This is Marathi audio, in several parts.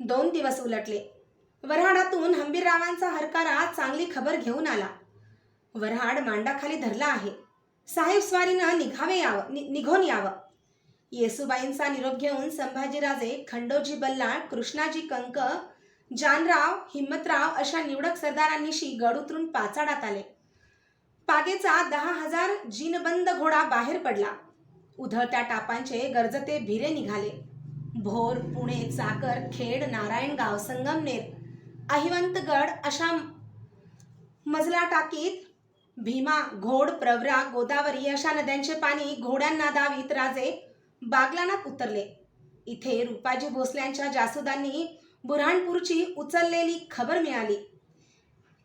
दोन दिवस उलटले. वऱ्हाडातून हंबीररावांचा हरकारा चांगली खबर घेऊन आला. वऱ्हाड मांडाखाली धरला आहे. साहेब स्वारीनं निघावे यावं नि निघून यावं. येसुबाईंचा निरोप घेऊन संभाजीराजे खंडोजी बल्लाळ कृष्णाजी कंक जानराव हिम्मतराव अशा निवडक सरदारांनीशी गड उतरून पाचाडात आले. पागेचा दहा हजार जिनबंद घोडा बाहेर पडला. उधळत्या टापांचे गरजते भिरे निघाले. भोर पुणे चाकर खेड नारायणगाव संगमनेर अहिवंतगड अशा मजला टाकीत भीमा घोड प्रवरा गोदावरी अशा नद्यांचे पाणी घोड्यांना दावीत राजे बागलानात उतरले. इथे रुपाजी भोसल्यांच्या जासुदांनी बुऱ्हाणपूरची उचललेली खबर मिळाली.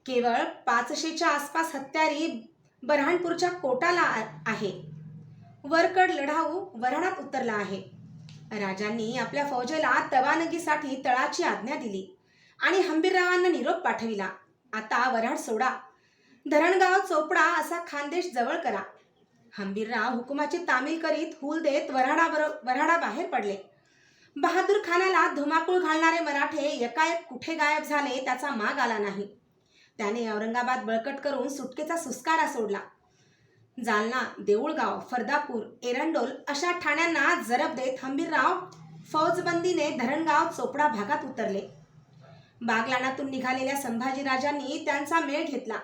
केवळ पाचशेच्या आसपास हत्यारी बऱ्हाणपूरच्या कोटाला आ- आहे. वरकड लढाऊ वरणात उतरला आहे. राजांनी आपल्या फौजेला तवानगीसाठी तळाची आज्ञा दिली आणि हंबीररावांना निरोप पाठविला. आता वऱ्हाड सोडा. धरणगाव चोपडा असा खानदेश जवळ करा. हंबीरराव हुकुमाची तामील करीत हुल देत वऱ्हाडाबरो वऱ्हाडाबाहेर पडले. बहादूर खानाला धुमाकूळ घालणारे मराठे एकाएक कुठे गायब झाले त्याचा माग आला नाही. त्याने औरंगाबाद बळकट करून सुटकेचा सुस्कारा सोडला. जालना देऊळगाव फरदापूर एरंडोल अशा ठाण्यांना जरब देत हंबीरराव फौजबंदीने धरणगाव चोपडा भागात उतरले. बागलाणातून निघालेल्या संभाजीराजांनी त्यांचा मेळ घेतला.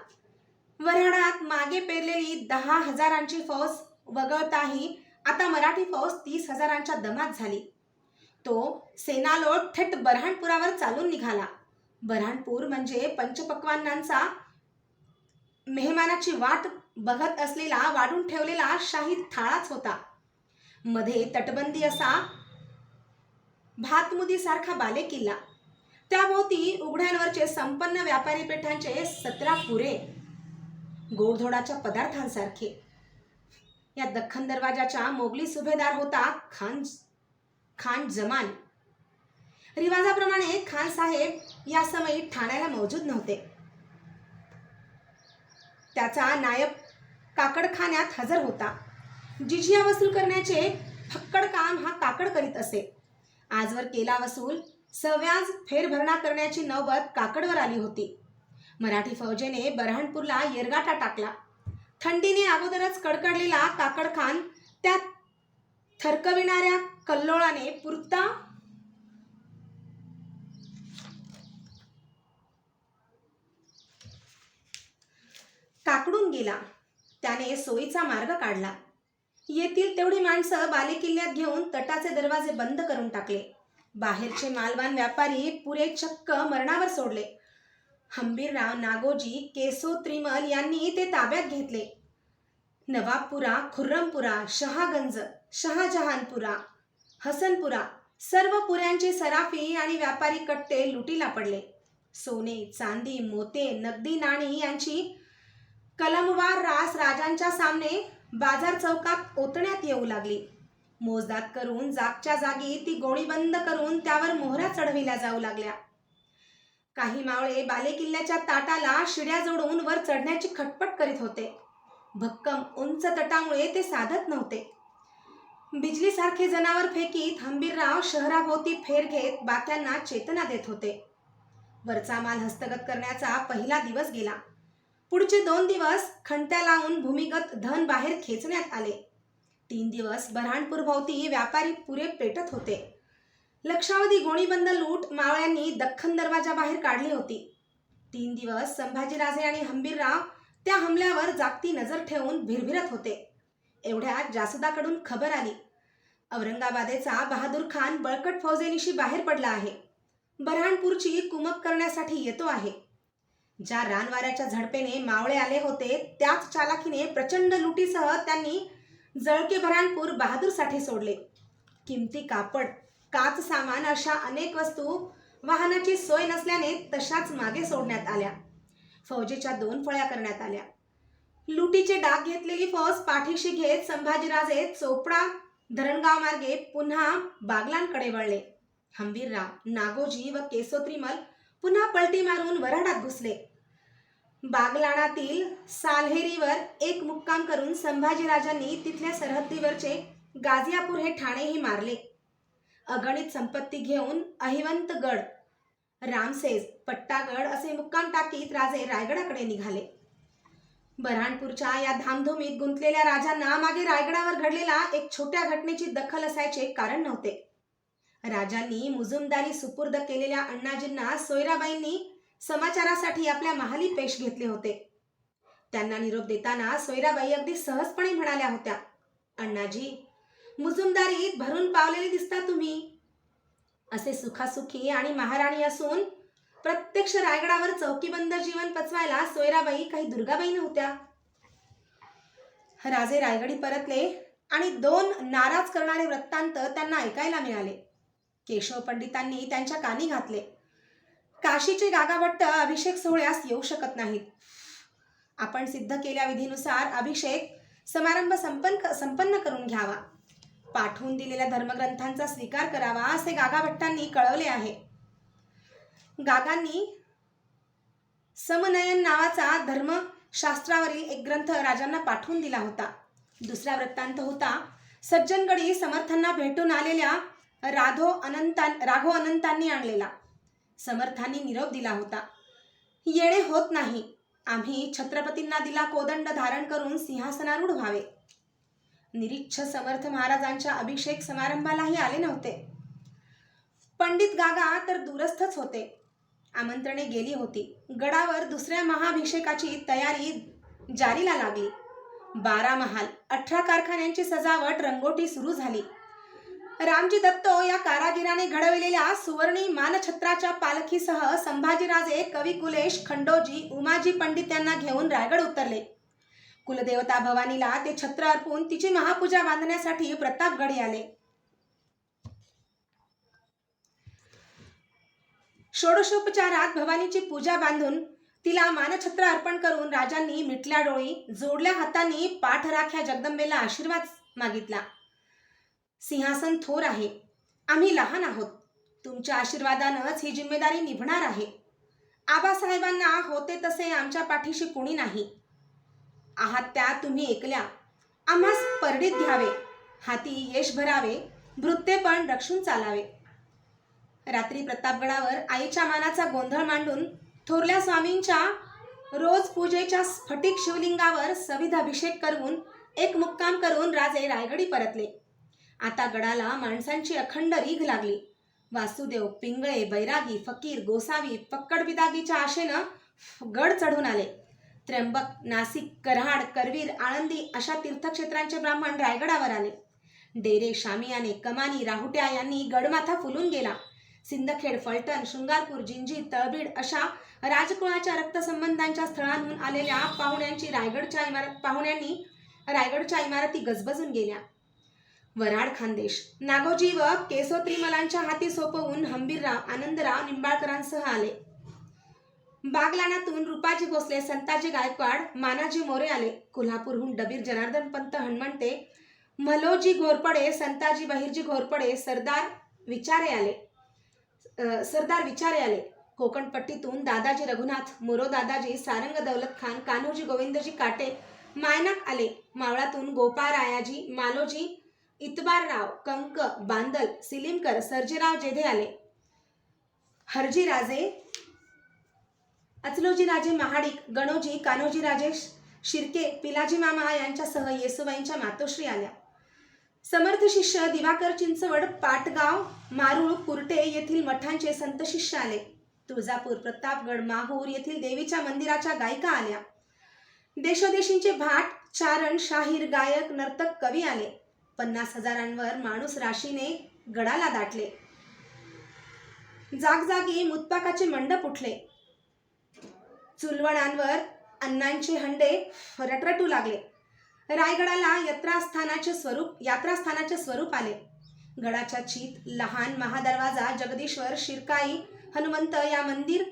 वऱ्हाडात मागे पेरलेली दहा हजारांची फौज वगळताही आता मराठी फौज तीस हजारांच्या दमात झाली. तो सेनालोट थेट बऱ्हाणपुरावर चालून निघाला. बऱ्हाणपूर म्हणजे पंचपक्वान्नांचा मेहमानाची वाट बघत असलेला वाढून ठेवलेला शाही थाळाच होता. मध्ये तटबंदी असा भातमुदीसारखा बालेकिल्ला. त्याभोवती उघड्यांवरचे संपन्न व्यापारी पेठांचे सतरा पुरे. गोडधोडाच्या पदार्थांसारखे. या दख्खन दरवाजाच्या मोगली सुभेदार होता खान खान जमान. रिवाजाप्रमाणे खान साहेब या समयी ठाण्याला मौजूद नव्हते. त्याचा नायब काकडखान्यात हजर होता. जिजिया वसूल करण्याचे फक्कड काम हा काकड करीत असे. आजवर केला वसूल सव्याज फेरभरणा करण्याची नौबत काकडवर आली होती. मराठी फौजेने बऱ्हाणपूरला येरगाटा टाकला. थंडीने अगोदरच कडकडलेला काकडखान त्या थरकविणाऱ्या कल्लोळाने पुरता काकडून गेला. त्याने सोयीचा मार्ग काढला. येथील तेवढी माणसं बालेकिल्ल्यात घेऊन तटाचे दरवाजे बंद करून टाकले. बाहेरचे मालवान व्यापारी पुरे चक्क मरणावर सोडले. हंबीरराव नागोजी केसो त्रिमल यांनी ते ताब्यात घेतले. नवाबपुरा खुर्रमपुरा शहागंज शहाजहानपुरा हसनपुरा सर्व पुऱ्यांचे सराफी आणि व्यापारी कट्टे लुटीला पडले. सोने चांदी मोते नगदी नाणी यांची कलमवार रास राजांच्या सामने बाजार चौकात ओतण्यात येऊ लागली. मोजदात करून जागच्या जागी ती गोळी बंद करून त्यावर मोहरा चढविल्या जाऊ लागल्या. काही मावळे बालेकिल्ल्याच्या ताटाला शिड्या जोडून वर चढण्याची खटपट करीत होते. भक्कम उंच तटामुळे ते साधत नव्हते. बिजलीसारखे जनावर फेकीत हंबीरराव शहराभोवती फेर घेत बाक्यांना चेतना देत होते. वरचा माल हस्तगत करण्याचा पहिला दिवस गेला. पुढचे दोन दिवस खंट्या लावून भूमिगत धन बाहेर खेचण्यात आले. तीन दिवस बऱ्हाणपूर भोवती व्यापारी पुरे पेटत होते. लक्षावधी गोणीबंद लूट मावळ्यांनी दख्खन दरवाजा बाहेर काढली होती. तीन दिवस संभाजीराजे आणि हंबीरराव त्या हमल्यावर जागती नजर ठेवून भिरभिरत होते. एवढ्यात जासुदाकडून खबर आली. औरंगाबादेचा बहादूर खान बळकट फौजेनिशी बाहेर पडला आहे. बऱ्हाणपूरची कुमक करण्यासाठी येतो आहे. ज्या रानवाऱ्याच्या झडपेने मावळे आले होते त्याच चालाकीने प्रचंड लुटीसह त्यांनी जळके बऱ्हाणपूर बहादूरसाठी सोडले. किमती कापड काच सामान अशा अनेक वस्तू वाहनाची सोय नसल्याने तशाच मागे सोडण्यात आल्या. फौजेच्या दोन फळ्या करण्यात आल्या. लुटीचे डाग घेतलेली फौज पाठीशी घेत संभाजीराजे चोपडा धरणगाव मार्गे पुन्हा बागलांकडे वळले. हंबीरराव नागोजी व केसोत्रीमल पुन्हा पलटी मारून वऱ्हाडात घुसले. बागलाणातील साल्हेरीवर एक मुक्काम करून संभाजीराजांनी तिथल्या सरहद्दीवरचे गाझियापूर हे ठाणेही मारले. अगणित संपत्ती घेऊन अहिवंतगड रामसेज पट्टागड असे मुक्काम टाकीत राजे रायगडाकडे निघाले. बऱ्हाणपूरच्या या धामधुमीत गुंतलेल्या राजांना मागे रायगडावर घडलेला एक छोट्या घटनेची दखल असायचे कारण नव्हते. राजांनी मुजुमदारी सुपूर्द केलेल्या अण्णाजींना सोयराबाईंनी समाचारासाठी आपल्या महाली पेश घेतले होते. त्यांना निरोप देताना सोयराबाई अगदी सहजपणे म्हणाल्या होत्या अण्णाजी मुजुमदारीत भरून पावलेले दिसता तुम्ही. असे सुखासुखी आणि महाराणी असून प्रत्यक्ष रायगडावर चौकीबंद जीवन पचवायला सोयराबाई काही दुर्गाबाई नव्हत्या. राजे रायगडी परतले आणि दोन नाराज करणारे वृत्तांत त्यांना ऐकायला मिळाले. केशव पंडितांनी त्यांच्या कानी घातले. काशीचे गागाभट्ट अभिषेक सोहळ्यास येऊ शकत नाहीत. आपण सिद्ध केल्या विधीनुसार अभिषेक समारंभ संपन्न संपन्न करून घ्यावा. पाठवून दिलेल्या धर्मग्रंथांचा स्वीकार करावा असे गागाभट्टांनी कळवले आहे. गागांनी समनयन नावाचा धर्मशास्त्रावरील एक ग्रंथ राजांना पाठवून दिला होता. दुसरा वृत्तांत होता सज्जनगडी समर्थांना भेटून आलेल्या राधो अनंतां राघो अनंतांनी आणलेला. समर्थांनी निरोप दिला होता. येणे होत नाही. आम्ही छत्रपतींना दिला कोदंड धारण करून सिंहासनारूढ व्हावे निरीच्छ समर्थ महाराजांच्या अभिषेक समारंभालाही आले नव्हते. पंडित गागा तर दूरस्थच होते. आमंत्रणे गेली होती. गडावर दुसऱ्या महाभिषेकाची तयारी जारीला लागली. बारा महाल अठरा कारखान्यांची सजावट रंगोटी सुरू झाली. रामजी दत्तो या कारागिराने घडविलेल्या सुवर्णी मानछत्राच्या पालखीसह संभाजीराजे कवी कुलेश खंडोजी उमाजी पंडित यांना घेऊन रायगड उतरले. कुलदेवता भवानीला ते छत्र अर्पून तिची महापूजा बांधण्यासाठी प्रतापगडी आले. षोडशोपचारात भवानीची पूजा बांधून तिला मानछत्र अर्पण करून राजांनी मिटल्या डोळी जोडल्या हातांनी पाठराख्या जगदंबेला आशीर्वाद मागितला. सिंहासन थोर आहे. आम्ही लहान आहोत. तुमच्या आशीर्वादानंच ही जिम्मेदारी निभणार आहे. आबासाहेबांना होते तसे आमच्या पाठीशी कुणी नाही. आहात त्या तुम्ही एकल्या आम्हास परडीत घ्यावे. हाती यश भरावे. भृत्य पण रक्षून चालावे. रात्री प्रतापगडावर आईच्या मानाचा गोंधळ मांडून थोरल्या स्वामींच्या रोज पूजेच्या स्फटिक शिवलिंगावर सविध अभिषेक करून एक मुक्काम करून राजे रायगडी परतले. आता गडाला माणसांची अखंड रीघ लागली. वासुदेव पिंगळे बैरागी फकीर गोसावी पक्कडबिदागीच्या आशेनं गड चढून आले. त्र्यंबक नाशिक कराड करवीर आळंदी अशा तीर्थक्षेत्रांचे ब्राह्मण रायगडावर आले. डेरे शामियाने कमानी राहुट्या यांनी गडमाथा फुलून गेला. सिंदखेड फलटण शृंगारपूर जिंजी तळबीड अशा राजकुळाच्या रक्तसंबंधांच्या स्थळांहून आलेल्या पाहुण्यांची रायगडच्या इमारत पाहुण्यांनी रायगडच्या इमारती गजबजून गेल्या. वराड खानदेश. नागोजी व केसोत्रीमलांच्या हाती सोपवून हंबीरराव आनंदराव निंबाळकरांसह आले. बागलाणातून रुपाजी भोसले संताजी गायकवाड मानाजी मोरे आले. कोल्हापूरहून डबीर जनार्दन पंत हनुमंते मलोजी घोरपडे संताजी बहिरजी घोरपडे सरदार विचारे आले. सरदार विचारे आले. कोकणपट्टीतून दादाजी रघुनाथ मोरो दादाजी सारंग दौलत खान कान्होजी गोविंदजी काटे मायनाक आले. मावळातून गोपाळ रायाजी मालोजी इतबारराव कंक बांदल सिलिमकर सर्जेराव जेधे आले. हरजी राजे अचलोजी राजे महाडिक गणोजी कान्होजी राजे शिर्के पिलाजी मामा यांच्यासह येसुबाईंच्या मातोश्री आल्या. समर्थ शिष्य दिवाकर चिंचवड पाटगाव मारूळ कुर्टे येथील मठांचे संत शिष्य आले. तुळजापूर प्रतापगड माहूर येथील देवीच्या मंदिराच्या गायिका आल्या. देशोदेशींचे भाट चारण शाहीर गायक नर्तक कवी आले. पन्नास हजारांवर माणूस राशीने गडाला दाटले. जागजागी मुतपाकाचे मंडप उठले. चुलवणांवर अण्णांचे हंडे रटरटू लागले. रायगडाला यात्रास्थानाचे स्वरूप यात्रास्थानाचे स्वरूप आले. गडाच्या चीत लहान महादरवाजा जगदीश्वर शिरकाई हनुमंत या मंदिर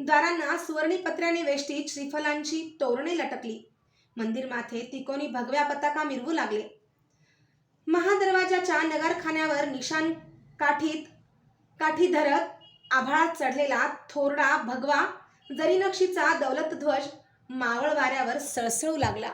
द्वारांना सुवर्णी पत्र्याने वेष्टीत श्रीफलांची तोरणे लटकली. मंदिर माथे तिकोनी भगव्या पताका मिरवू लागले. महादरवाजाच्या नगरखान्यावर निशान काठीत काठी धरत आभाळात चढलेला थोरडा भगवा जरीनक्षीचा दौलतध्वज मावळ वाऱ्यावर सळसळू लागला.